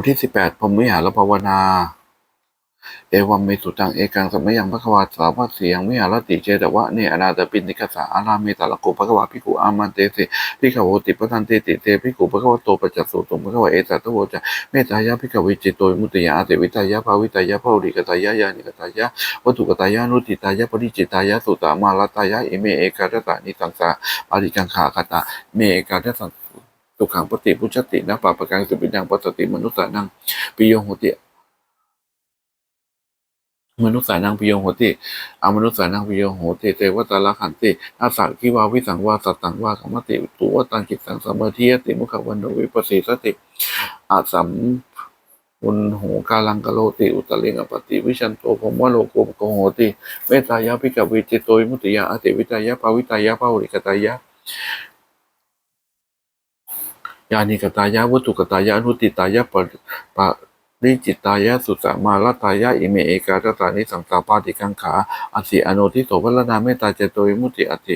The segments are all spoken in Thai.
ทที่สิบแปดพรมวิหารภาวนา เอวัมเมสุตังเอกังสมัยยังพระควาสาวาเสียงวิหารติเจตวะเนอนาตปินิกสาอารามิตาลโกภควาภิกุอามันเตสิภิกขโวติปทันเตติเตภิกขุภควโตปัจจสุตุภควาเอตัตโวจะเมตายะภิกขวิจิตโตมุติยาอเตวิตายะภาวิตายะภาวิกตายะยานิกตายะวัตถุกตายะนุติตายะปริจิตายะสุตามาลตายะอิเมเอกาตตานิสังสาปาริกังขาคตาเมเอกาตสัง ตุขังปฏิพุชตินะปาปะกังสุปินังปัสติมนุสสานังปิโยโหติมนุษย์สานังพิโยโหติอามนุษย์สานังพิโยโหติเทวตาลขันติอาสังคิวาวิสังวาสัตตังวาขมติตุวตังกิตสังสมาธิยติมุขวันโนวิปัสสิสติอาสัมมุนโหกาลังกะโลติอุตลิงอปติวิชันโตภมว่าโลโกมโกโหติเมตายะพิกวิจิตโตวิมุติยาอติวิตายะภาวิตายะภาวิกตายะ ยานิกตายะวัตถุกตายะอนุติตายะปะปะริจิตายะสุตมาลตายะอิเมเอกาตตานิสังสาปาติกังขาอสิอโนทิโสพลนาเมตตาเจโตวิมุติอติ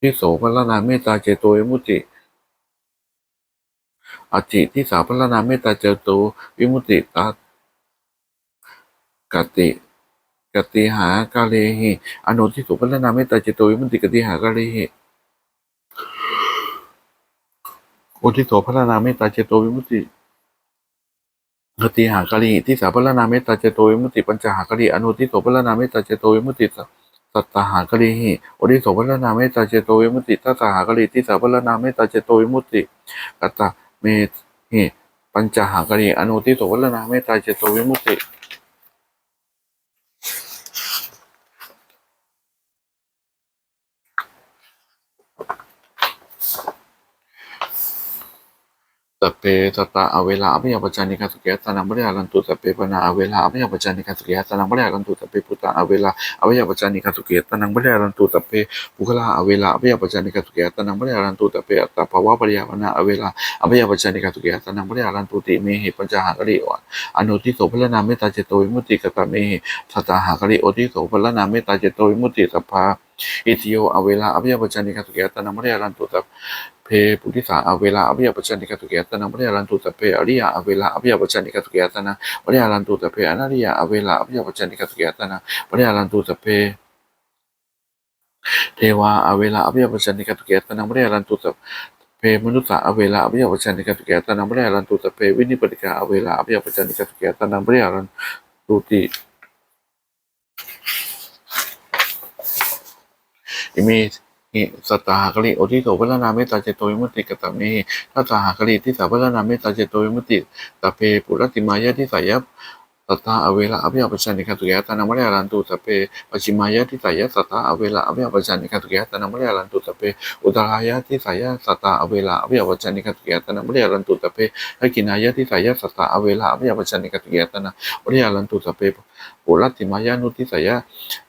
ทิโสพลนาเมตตาเจโตวิมุติอจิทิสาพลนาเมตตาเจโตวิมุติตากติกติหากาเลหิอโนทิโสพลนาเมตตาเจโตวิมุตติกติหากาเลหิ โอุทิโสพระนาเมตตาเจโตวิมุตติกติหากรีที่สาพระนาเมตตาเจโตวิมุตติปัญจหากรีอนุทิโสพระนาเมตตาเจโตวิมุตติสัตตหากรีหิโอทิโสพระนาเมตตาเจโตวิมุตติทัสสหากรีที่สาพระนาเมตตาเจโตวิมุตติกัตตเมหิปัญจหากรีอนุทิโสพระนาเมตตาเจโตวิมุตติ สัพเพตตะอเวลาอภิยปัจจานิการสุกิยตานังบริหารันตุสัพเพปนาอเวลาอภิยปัจจานิการสุกิยตานังบริหารันตุสัพเพพุตตะอเวลาอภิยปัจจานิการสุกิยตานังบริหารันตุสัพเพปุคลาอเวลาอภิยปัจจานิการสุกิยตานังบริหารันตุสัพเพอัตตภาวะปริยาวนาอเวลาอภิยปัจจานิการสุกิยตานังบริหารันตุติเมหิปัญจหากริวะอนุทิโสพลนาเมตตาเจโตวิมุติกตเมหิสัตตหากริโอทิโสพลนาเมตตาเจโตวิมุติสัพพาอิติโยอเวลาอภิยปัจจานิกาสุกิยตานังบริหารันตุสัพ เพปุริสาอเวลาอภิยปัจจานิกาตุเกตนะบริยารันตุตะเพอริยาอเวลาอภิยปัจจานิกาตุเกตนะบริยารันตุตะเพอนาริยาอเวลาอภิยปัจจานิกาตุเกตนะบริยารันตุตะเพเทวาอเวลาอภิยปัจจานิกาตุเกตนะบริยารันตุตะเพมนุษย์อเวลาอภิยปัจจานิกาตุเกตนะบริยารันตุตะเพวินิปติกาอเวลาอภิยปัจจานิกาตุเกตนะบริยารันตุติอิมิ หิสตาหากริโอทิโสพัฒนาเมตตาเจโตวิมุตติกตเมหิทัตตหากริที่สาพัฒนาเมตตาเจโตวิมุตติตเพปุรติมายะที่สายะ ตตาอเวลาอภิยาปัจจานิกาตุกยตานัมะเรยารันตุตเพปัจฉิมายะที่สายะตตาอเวลาอภิยาปัจจานิกาตุกยตานัมะเรยารันตุตเพอุตรายะที่สายะตตาอเวลาอภิยาปัจจานิกาตุกยตานัมะเรยารันตุตเพทักินายะที่สายะตตาอเวลาอภิยาปัจจานิกาตุกยตานัมะเรยารันตุตเพปุรัติมายะนุทิสายะ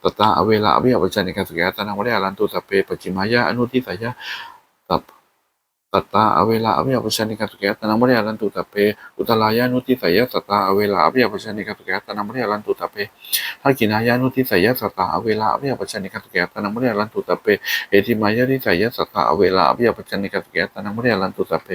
ตตาอเวลาอภิยาปัจจานิกาสุขยตานังวะเรยารันตุสัพเพปจิมายะอนุทิสายะ ตัตตาอเวลาอภิยปัจจานิกาสุขยตนังวะเรยารันตุสัพเพอุตลายะนุทิสายะตตาอเวลาอภิยปัจจานิกาสุขยตนังวะเรยารันตุสัพเพทักกินายะนุทิสายะตตาอเวลาอภิยปัจจานิกาสุขยตนังวะเรยารันตุสัพเพเอติมายะทิสายะตตาอเวลาอภิยปัจจานิกาสุขยตนังวะเรยารันตุสัพเพ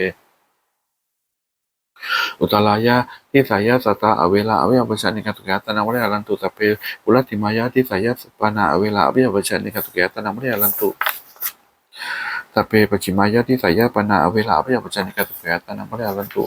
อุตรายะที่สายะสัตตาอเวลาอเวยปัจจานิกาตุกยตนาวิยาลันตุตะเปปุรติมายะที่สายะปานาอเวลาอเวยปัจจานิกาตุกยตนาวิยาลันตุ ตะเปปชิมายะที่สายะปนาอเวลาพระยปัจจานิกาตุกยตนาวิยาลันตุ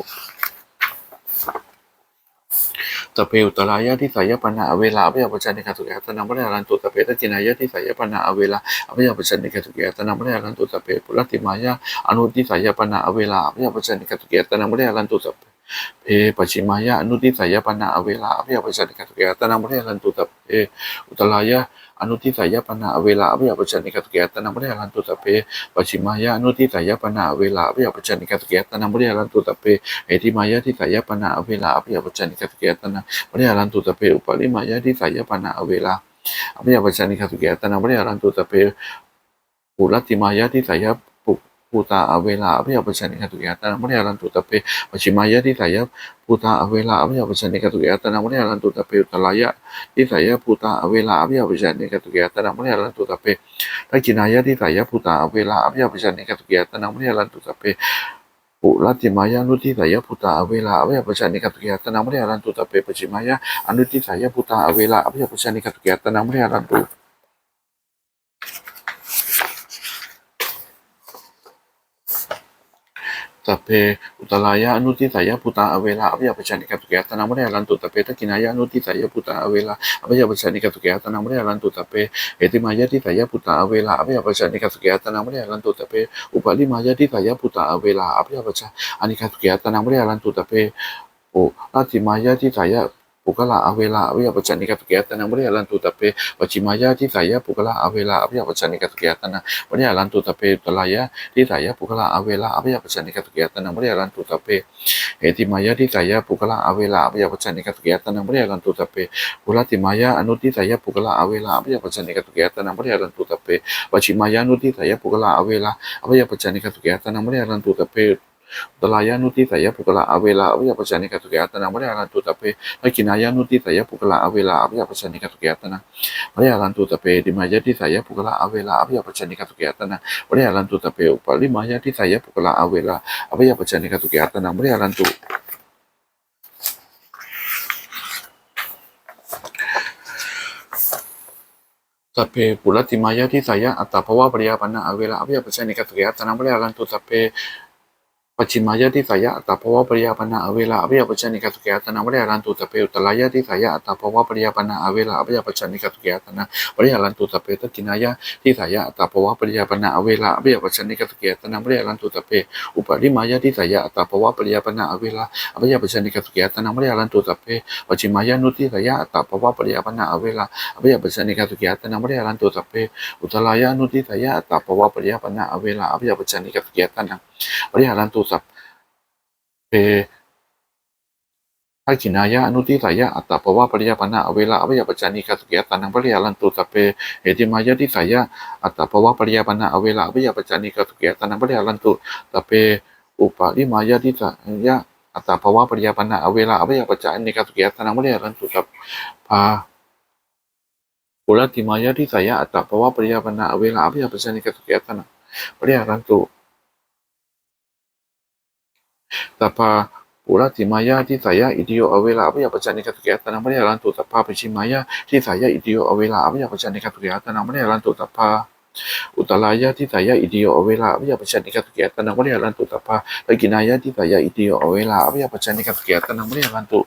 ตะเปอุตรายะที่สายาปนาอเวลาพระยปัจจานิกาตุกยตนาวิยาลันตุตะเปตจินายะที่สายาปนาอเวลาพระยปัจจานิกาตุกยตนาวิยาลันตุตะเปปุรติมายะอนุที่สายาปนาอเวลาพระยปัจจานิกาตุกยตนาวิยาลันตุตะเป เพปชิมายะอนุทิสายปนาอเวลาอภิยปัจจานิกาตุเกยตนังบริยันตุตะเพอุตลายะอนุทิสายปนาอเวลาอภิยปัจจานิกาตุเกยตนังบริยันตุตะเพปชิมายะอนุทิสายปนาอเวลาอภิยปัจจานิกาตุเกยตนังบริยันตุตะเพเอติมายะทิสายปนาอเวลาอภิยปัจจานิกาตุเกยตนังบริยันตุตะเพอุปาลิมายะทิสายปนาอเวลาอภิยปัจจานิกาตุเกยตนังบริยันตุตะเพปุรติมายะทิสายป ภูตาอเวลาอภิยปัจจานิกาตุเกยตนังบริยันตุตะเพปัจฉิมายะที่สายะภูตาอเวลาอภิยปัจจานิกาตุเกยตนังมณีรันตุตะเปอุตลายะที่สายะภูตาอเวลาอภิยปัจจานิกาตุเกยตนังมณีรันตุตะเปทักกินายะที่สายะภูตาอเวลาอภิยปัจจานิกาตุเกยตนังมณีรันตุตะเปปปุรัติมายานุทิสายพุตตาอเวลาอเวยปัจจานิกาตุเกยตนามริยารันตุตะเปปจิมายาอนุทิสายพุตตาอเวลาอเวยปัจจานิกาตุเกยตนามริยารันตุ ตัเพอุตลายะนุติสายพุตาอเวลาอภิยปัจจานิกาตุเกตนามเรลันตุตเพตะกินายะนุติสายพุตาอเวลาอภิยปัจจานิกาตุเกตนามเรลันตุตเพเอติมายะทิสายพุตาอเวลาอภิยปัจจานิกาตุเกตนามเรลันตุตเพอุปาลิมายะทิสายพุตาอเวลาอภิยปัจจานิกาตุเกตนามเรลันตุตเพโอราติมายะทิสาย ปุกละอเวลาอภิยปัจจานิกาตุเกตนามเรลันตุตะเปปัจจิมายะทิสายะปุกละอเวลาอภิยปัจจานิกาตุเกตนามเรลันตุตะเปตรายะทิสายะปุกละอเวลาอภิยปัจจานิกาตุเกตนังบริยารันตุตะเปเอติมายะทิสายะปุกละอเวลาอภิยปัจจานิกาตุเกตนังบริยารันตุตะเปปุรติมายะอนุทิสายะปุกละอเวลาอภิยปัจจานิกาตุเกตนังบริยารันตุตะเปปัจฉิมายะอนุทิสายะปุกละอเวลาอภิยปัจจานิกาตุเกตนังบริยารันตุตะวิยะปุกละอเวลาอภิยปัจจานิกาตุตนังบริยารันตุตะเป ทักขินายะนุทิสายะปุกละอเวลาอภิยปัจจานิกาตุเกตนังบริยารันตุตะเปดิมายะทิสายะ ปัจจานิมายาทิสายะตัพภวะปริยาปนาอเวลาอภิยปัจจานิกาตุเกตนาปริยาทิสายะอัตตาภวะปริยาปันนาอเวลาอภิยปัจจานิกาตุตนังบริหารันตุสัพเพอุตรายะทิสายะอัตตาภวะปริยาปนาอเวลาอภิยปัจจานิกาตุเกตนังบริหารันตุสัพเพตักกินายะทิสายะอัตตาภวะปริยาปนาอเวลาอเบียปัจจนิกาตุเกตนังบริยารันตุตะเปอุปริมายะทิสายะอัตตาภวะปริยาปนาอเวลาอเบียปัจจนิกาตุเกตนังบริยารันตุตะเปปัจฉิมายะนุทิสายะอัตตาภวะปริยาปนาอเวลาอเบียปัจจนิกาตุเกตนังบริยารันตุตะเปอุตรายะนุทิสายะอัตตาภวะปริยาปนาอเวลาอเบียปัจจนิกาตุเกตนังบริยารันตุสัพเพทักขินายะอนุทิสายะอัตตาภวะปริยาปนาเวลาอเบียปัจจนิกาตุเกตนังบริยารันตุตะเปเอติมายะทิสายะอัตตาภวะปริยาปนาเวลาอภิยาปจานิกาตุเกตนังปริยาลันตุตะเปอุปาลิมายาทิสายะอัตตาภวะปริยาปนาเวลาอภิยาปจานิกาตุเกตนังปริยาลันตุตะพาปุรติมายาทิสายะอัตตาภวะปริยาปนาเวลาอภิยาปจานิกาตุเกตนังปริยาลันตุ ตะพาปุรติมายาทิสายะอิติโยอเวลาอภิยาปัจานิกาตุเกตนังปริยาลันตุตะพาปิชิมายะทิสายะอิติโยอเวลาอภิยาปัจานิกาตุเกตนังปริยาลันตุตะพาอุตรายะทิสายะอิติโยอเวลาอภิยาปชันนิกาตุเกตนังวริยาลันตุตปาตะกินายะทิสายะอิติโยอเวลาอภิยาปชันนิกาตุเกตนังวริยาลันตุ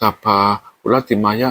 สัพพาอุรติมายา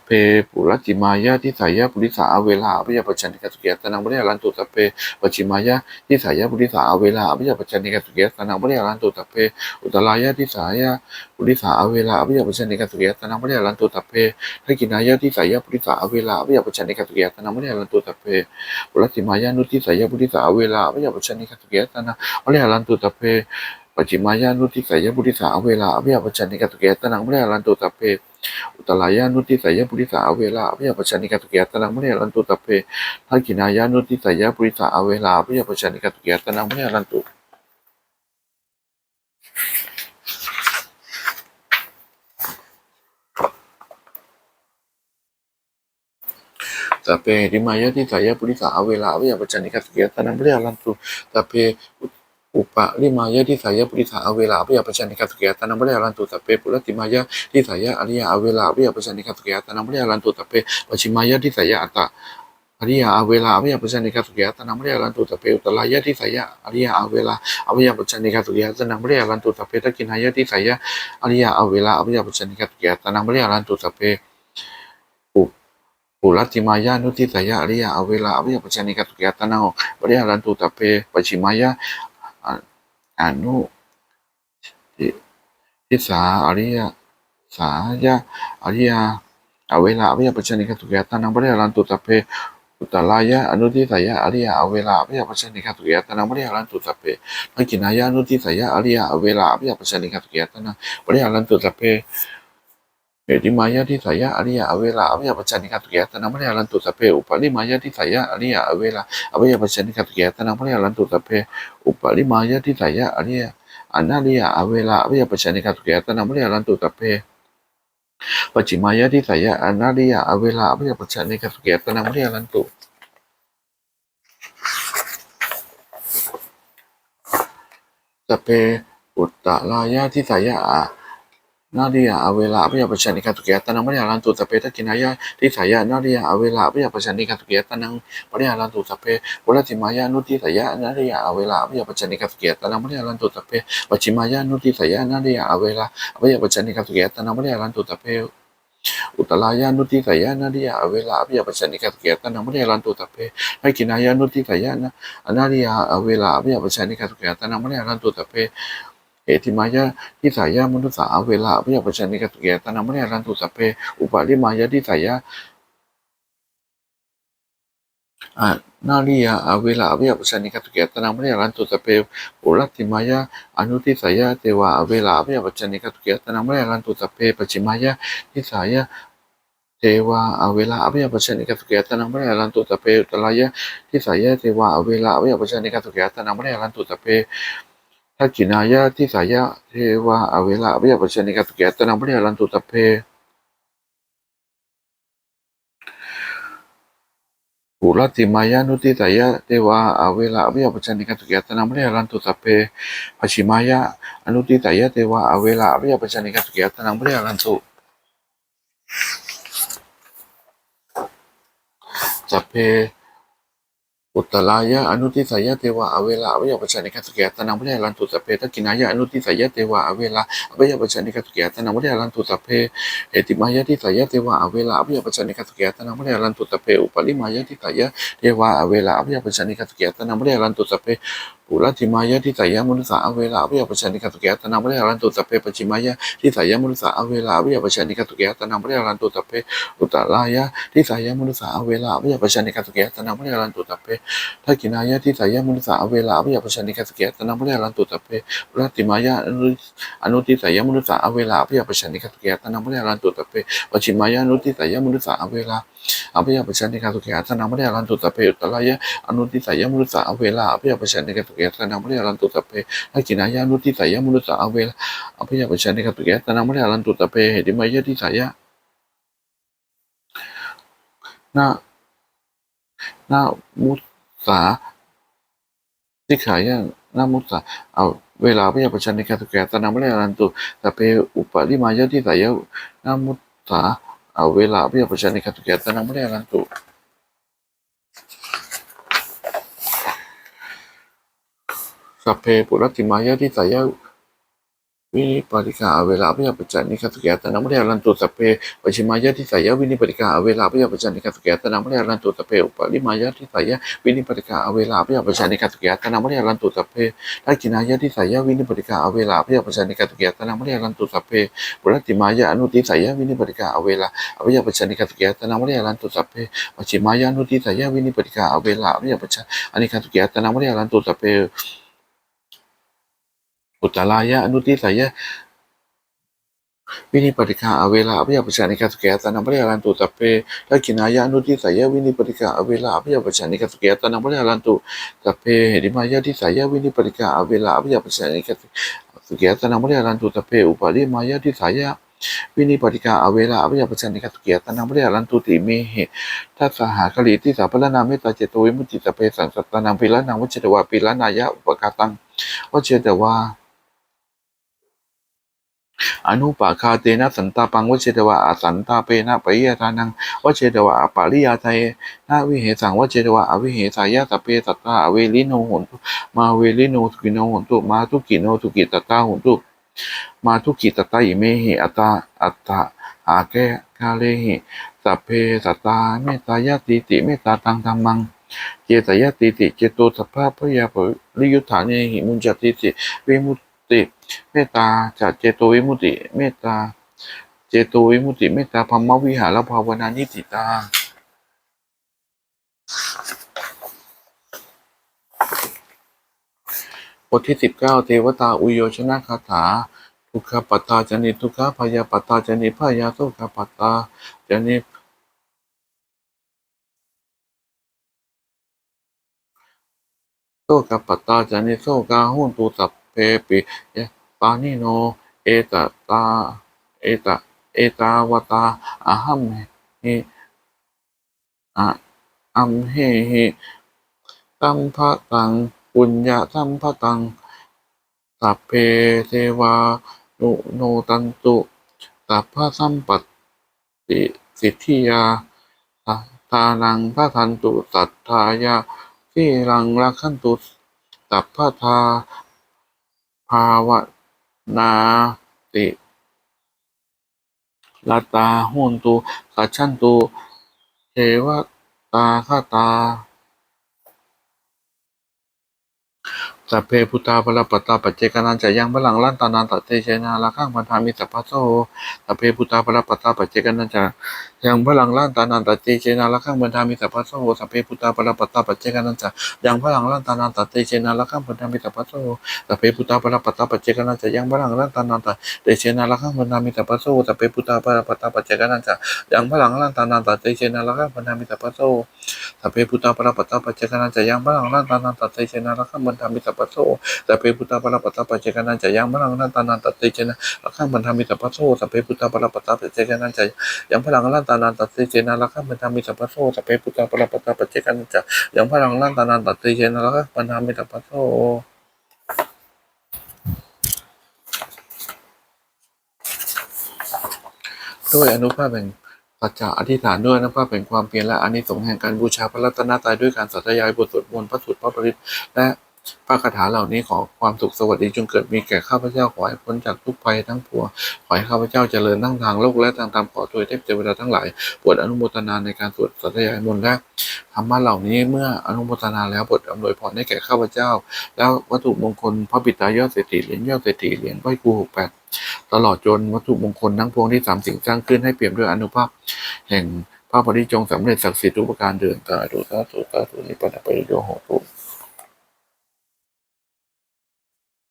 เกตนังวริยาลัตุสัพพาอุตรายานุทิสายะอิติโยอเวลาอภิยาปัสสนิกาตุเกตนังมะเรลันตุตปาภกินายะอนุทิสายะอิติโยอเวลาอภิยาปัสสนิกาตุเกตนังมะเรลันตุตปาเอติมายะทิสายะอิติโยอเวลาอภิยาปัสสนิกาตุเกตนังมะเรลันตุตปาอุปาลิมายะทิสายะอิติโยอเวลาอภิยาปัสสนิกาตุเกตนังมะเรลันตุตปาเพปุรติมายะทิสายะปุริสาอเวลาอภิยาปัจจนิกาตุเกตนังมะเรลันตุตเปปัจิมายะทิสายะปุริสาอเวลาอภิยาปัจจนิกาตุเกตนังบริยาลันตุตะเพ อุตรายะทิสายะปุริสาอเวลาอภิยาปัจจนิกาตุเกตนังบริยาลันตุตะเพทักกินายะทิสายะปุริสาอเวลาอภิยาปัจจนิกาตุเกตนังบริยาลันตุตะเพปุรติมายะนุทิสายะปุริสาอเวลาอภิยาปัจจนิกาตุเกตนังบริยาลันตุตะเอุปะริมายะทิสายะปุริสาอเวลาปิยาปันชนิกาสุเกียตานัมเรียรันตุตะพเพปุรติมายะทิสายะอริยาอเวลาปิยาปันชนิกาสุเกียตานัมเรียรันตุตะพเพปชิมายะทิสายะอัตตาอริยาอเวลาอวิยาปันญนิกาสุเกียตาตนามเรียรันตุตะเปอุตลายะทิสายะอริยาอเวลาอวิยาปันญนิกาสุเกียตาตนามเรียรันตุตะเปตะกินายะทิสายะอริยาอเวลาอยาปัญญานิกาสุขยาตนามเรียรันตุตะเปปุรัติมายานุทิสายะอริยาอเวลาอยาปัญานิกาสุขยานาโมเรียรันตุตะเปปชิมายะ อนุทิสาอริยสายะอริยาอเวลาอภิยปัจจนิกตุกยตานังปริหารันตุสัพเพอุตลายะอนุทิสายะอริยะอเวลาอภิยปัจจนิกตุกยตานังปริหารันตุสัพเพนักกินายะอนุทิสายะอริยะอเวลาอภิยปัจจนิกตุกยตานังปริหารันตุสัพเพ เอติมายะทิสายะอริยะอเวลาอภิยปัจจนิกาตุกตนังปริหารันตุสเพอุปาลิมายะทิสายะอริยะอเวลาอภิยปัจจนิกาตุกตนังปริหารันตุสเพอุปาลิมายะทิสายะอริยะอนาริยะอเวลาอภิยปัจจนิกาตุกตนังปริหารันตุสเพปัจจิมายะทิสายะอนาริยะอเวลาอภิยปัจจานิกัสเกตนามุริยลันตุสเปอุตตะลายะทิสายะอ นาริยะอเวลาอภิยปัจจานิกัสเกตานามุริยาลันตุสเปทักกินายะทิสายะนาริยะอเวลาอภิยปัจจานิกัสเกตานามุริยาลันตุสเปปุรติมายะนุทิสายะนาริยะอเวลาอภิยปัจจานิกัสเกตานามุริยาลันตุสเปปัจจิมายะนุทิสายะนาริยะอเวลาอภิยปัจจานิกัสเกตานามุริยาลันตุสเปอุตตรายานุติสายานาริยาเวลาอภิยปัจจนิกัสเกตนามุเรลันตุตเปให้กินายานุติสายานะอนาริยาเวลาอภิยปัจจนิกัสเกตนามุเรลันตุตเป เอติมายาทิสายามนุสาเวลาอภิยปัจจนิกัสเกตนามุเรลันตุตเปอุปาลิมายาทิสายาอานาริยาเวลาอภิยปัจจนิกัสเกตนามุเรลันตุตเปปุรัติมายาอนุติสายาเทวาเวลาอภิยปัจจนิกัสเกตนามุเรลันตุตเปปัจจิมายาทิสายาเทวาอเวลาอภิยปัจจนิกัสเกตนังพระยาลันตุตเปอุตรายะทิสายะเทวาอเวลาอภิยปัจจนิกัสเกตนังพระยาลันตุตเป ทักขินายะทิสายะเทวาอเวลาอภิยปัจจนิกัสเกตนังพระยาลันตุตเปปุรติมายานุติสายะเทวาอเวลาอภิยปัจจนิกัสเกตนังพระยาลันตุตเปปัจฉิมายะอนุติสายะเทวาอเวลาอภิยปัจจนิกัสเกตนังพระยาลันตุสัพเพ อุตลายะอนุทิสายะเทวะอเวลาอวิยปัจจานิกัสเกตนังพระยาลันตุสเพทกินายะอนุทิสายะเทวะอเวลาอวิยปัจจานิกัสเกตนังพระยาลันตุสเพเอติมายะทิสายะเทวะอเวลาอวิยปัจจานิกัสเกตนังพระยาลันตุสเพอุปาลิมายะทิสายะเทวะอเวลาอวิยปัจจานิกัสเกตนังพระยาลันตุสเพ ปุรติมายะทิสายะมนุสาอเวลาวิยาปัจจานิกัสเกตนังพระยาลันตุสัพเพปัจจิมายะทิสายะมนุสาอเวลาวิยาปัจจานิกัสเกตนังพระยาลันตุสัพเพอุตตรายะทิสายะมนุสาอเวลาวิยาปัจจานิกัสเกตนังพระยาลันตุสัพเพทักินายะที่สายมนิสาอเวลาอภิยาปัจจนิกัสเกตนังพระยาลันตุตเปรัติมายะอนุติสายมนิสาอเวลาอภิยาปัจจนิกัสเกตนังพระยาลันตุตเปปัจฉิมายะอนุติสายมนิสาอเวลาอภิยาปัจจนิกัสเกตนังพระยาลันตุตเปอุตตรายะอนุติสายมุนิสาเวลาอภิยปันิกัสเกตนังพระยาลันตุตเปทักกินายะอนุติสายมุนิสาเวลาอภิยปันิกาตุตเปเหติมายะที่สายะนานามุสาสิกขายะนามุตตะเอาเวลาพยาปัจจันในการตุกแกตนาไม่ได้อรันตุแต่เปอุปาลิมายะที่สายะนามุตตะเอาเวลาพยาปัจจันในการตุกแกตนาไม่ได้อรันตุ สัพเพปุรติมายะที่สายะวินิปติกาเวลาพยาปัจจันนิคัสเกตนาม่ได้อรันตุสัพเพปัจฉิมายะที่สายะวินิปติกาเวลาพยาปัจจันนิคัสเกตนาม่ได้อรันตุสัพเพอุปาลิมายะที่สายะวินิปติกาเวลาพยาปัจจันนิคัสเกตนาม่ได้อรันตุสัพเพทักกินายะที่สายะวินิปติกาเวลาพยาปัจจานิกาตุเกตนาม่ได้รันตุสัพเพปุรติมายะอนุติสายะวินิปติกาเวลาอภิยปัจจานิกาตุเกตนาม่ได้รันตุสัพเพปัจฉิมายะอนุติสายะวินิปติกาเวลาอภิยปัจจานิกาตุเกตนาม่ได้รันตุสัพเพ อุตตรายะอนุติสายะวินิปติกาอเวลาอภิยปัจจานิกาตุเกียตนาไม่ได้รันตุสัพเพทักกินายะอนุติสายะวินิปติกาอเวลาอภิยปัจจานิกาตุเกียตนาไม่ได้รันตุสัพเพเหติมายะที่สายะวินิปติกาอเวลาอภิยปัจจานิกาตุสุเกียตนาไม่ได้รันตุตะเพอุปาลิมายะที่สายะวินิปติกาอเวลาอภิยปัจจันิกาสุเกียตนาไม่ได้รันตุติเมเหทัสสหากลิที่สาพละนาเมตตาเจโตวิมุติตะเพสังสัตตานังปิละนังวัจเจตวาปิละนายะอุปกาตังวัจเจตวา อนุปาคาเตนะสันตาปังวัจเจตวาอสันตาเปนะปะยะทานังวัจเจตวาปาริยาไทยนาวิเหสังวัจเจตวาอวิเหสายะสเพสัตตาเวลิโนโหนตุมาเวลิโนทุกิโนโหนตุมาทุกิโนทุกิตตาโหนตุมาทุกิตตาอิเมหิอัตตาอัตตาอาแกกาเลหิสัพเพสัตตาเมตายาติติเมตตาตังธรรมังเจตยาติติเจโตสัพพะพยาปริยุทธาเนหิมุญจติติเวมุต เมตตาจัดเจโตวิมุติ เมตตา เจโตวิมุติ เมตตาพัมมวิหารภาวนานิติตาบทที่สิบเก้าเทวตาอุโยชนะคาถา ทุกขปัตตาจนิทุกขพยาปัตตาจนิพยาโสขปัตตาจนิโสขปัตตาจนิโสกาหุนตุสัพเพปิยะ ปานิโน เอตตา เอตเอตาวตาอะหัมหิอะอัมเหหิตัมภะตัง ปุญญาตัมภะตัง สัพเพเทวานุโนตันตุ สัพพะสัมปติสิทธิยาสัทานังพระทันตุสัทธายาที่รังรักขันตุสัพพะทาภาวะ นาติลาตาหุนตุกัจฉันตุเทวตาคาตาสัพเพพุทธาภลปัตตาปัจเจกนันจะยังพลังลั่นตานันตเตเชนาละข้างพันธามิสัพพะโสสัพเพพุทธาภลปัตตาปัจเจกนันจะยังพลังลันตานันตเตเชนาละข้างพันธามิสัพพะโสสัพเพพุทธาภลปัตตาปัจเจกนันจะยังพลังลันตานันตเตเชนาละข้างพันธามิสัพพะโสสัพเพพุทธาภลปัตตาปัจเจกนันจะยังพลังลันตานันตเตเชนาละข้างพันธามิสัพพะโสสัพเพพุทธาภลปัตตาปัจเจกนันจะยังพลังลันตานันตเตเชนาละข้างพันธามิสัพพะโสสัพเพพุทธาปรปัตตาปัจเจกนันจะยังพลังนันตานันตเตเชนะละข้างบรรทามิสัพพะโสสัพเพพุทธาปรปัตตาปัจเจกนันจะยังพลังนันตานันตเตเชนะละข้างบรรทามิสัพพะโสสัพเพพุทธาปรปัตตาปัจเจกนันจะยังพลังนันตานันตเตเชนะละข้างบรรทามิสัพพะโสสัพเพพุทธาปรปัตตาปเจกันจะอยังพลังนั่นตานันตเตเชนะละข้างบรรทามิสัพพะโสด้วยอนุภาพแห่งสัจจะอธิษฐานด้วยอนุภาพแห่งความเพียรและอานิสงส์แห่งการบูชาพระรัตนตรัยด้วยการสัตยายบทสวดมนต์พระสุตพระปริตและ พระคาถาเหล่านี้ขอความสุขสวัสดีจงเกิดมีแก่ข้าพเจ้าขอให้พ้นจากทุกภัยทั้งปวงขอให้ข้าพเจ้าเจริญทั้งทางโลกและทางธรรมขอโดยเทพเทวดาทั้งหลายโปรดอนุโมทนาในการสวดสัตยายมนต์และธรรมะเหล่านี้เมื่ออนุโมทนาแล้วโปรดอำนวยพรให้แก่ข้าพเจ้า แล้ววัตถุมงคลพระบิดายอดเศรษฐีเหรียญยอดเศรษฐีเหรียญไหว้ครูหกแปดตลอดจนวัตถุมงคลทั้งพวงที่สามสิ่งสร้างขึ้นให้เปี่ยมด้วยอนุภาพ แห่งพระปริจงสำเร็จศักดิ์สิทธิ์ทุกประการเดินตาดูสาธุสาธุนิพพานไปโยโหตุ